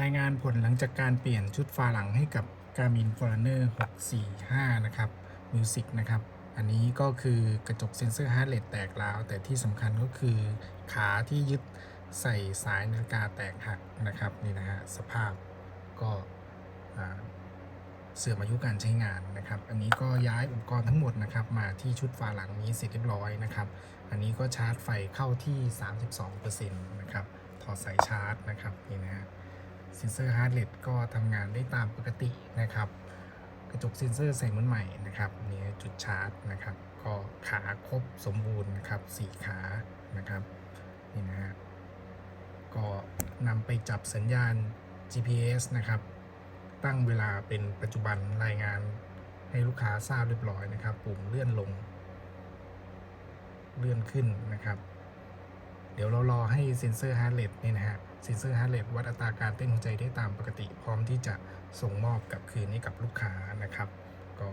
รายงานผลหลังจากการเปลี่ยนชุดฝาหลังให้กับ Garmin Forerunner 645 นะครับ Music นะครับ อันนี้ก็คือกระจกเซ็นเซอร์ Heart Rate แตกร้าว แต่ที่สำคัญก็คือขาที่ยึดใส่สายนาฬิกาแตกหักนะครับ นี่นะฮะสภาพก็เสื่อมอายุการใช้งานนะครับ อันนี้ก็ย้ายอุปกรณ์ทั้งหมดนะครับ มาที่ชุดฝาหลังนี้เสร็จเรียบร้อยนะครับ อันนี้ก็ชาร์จไฟเข้าที่ 32%นะครับ ถอดสายชาร์จนะครับนี่นะฮะ ซ็นเซอร์ฮาร์ดเรทก็ทำงานได้ตามปกตินะครับ กระจกเซ็นเซอร์ใส่เหมือนใหม่นะครับนี่จุดชาร์จนะครับ ก็ขาครบสมบูรณ์นะครับสี่ขานะครับนี่นะฮะก็นำไปจับสัญญาณ GPS นะครับ ตั้งเวลาเป็นปัจจุบันรายงานให้ลูกค้าทราบเรียบร้อยนะครับ ปุ่มเลื่อนลง เลื่อนขึ้นนะครับ เดี๋ยวเรารอให้เซ็นเซอร์ฮาร์ดเรทนี่นะฮะ เซ็นเซอร์ฮาร์ดเรทวัดอัตราการเต้นหัวใจได้ตามปกติพร้อมที่จะส่งมอบกลับคืนให้กับลูกค้านะครับ ก็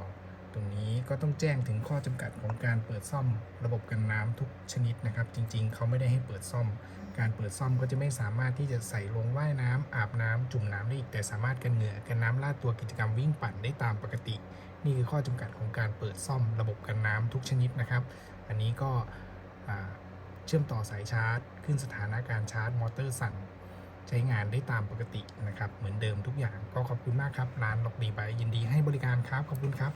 ตรงนี้ก็ต้องแจ้งถึงข้อจำกัดของการเปิดซ่อมระบบกันน้ำทุกชนิดนะครับ จริง ๆ เขาไม่ได้ให้เปิดซ่อม การเปิดซ่อมก็จะไม่สามารถที่จะใส่ลงว่ายน้ำอาบน้ำจุ่มน้ำได้อีกแต่สามารถกันเหงื่อกันน้ำลาดตัวกิจกรรมวิ่งปั่นได้ตามปกติ นี่คือข้อจำกัดของการเปิดซ่อมระบบกันน้ำทุกชนิดนะครับ อันนี้ก็ เชื่อมต่อสายชาร์จ ขึ้นสถานะการชาร์จมอเตอร์สั่นใช้งานได้ตามปกตินะครับ เหมือนเดิมทุกอย่างก็ขอบคุณมากครับ ร้านล็อกดีไปยินดีให้บริการครับ ขอบคุณครับ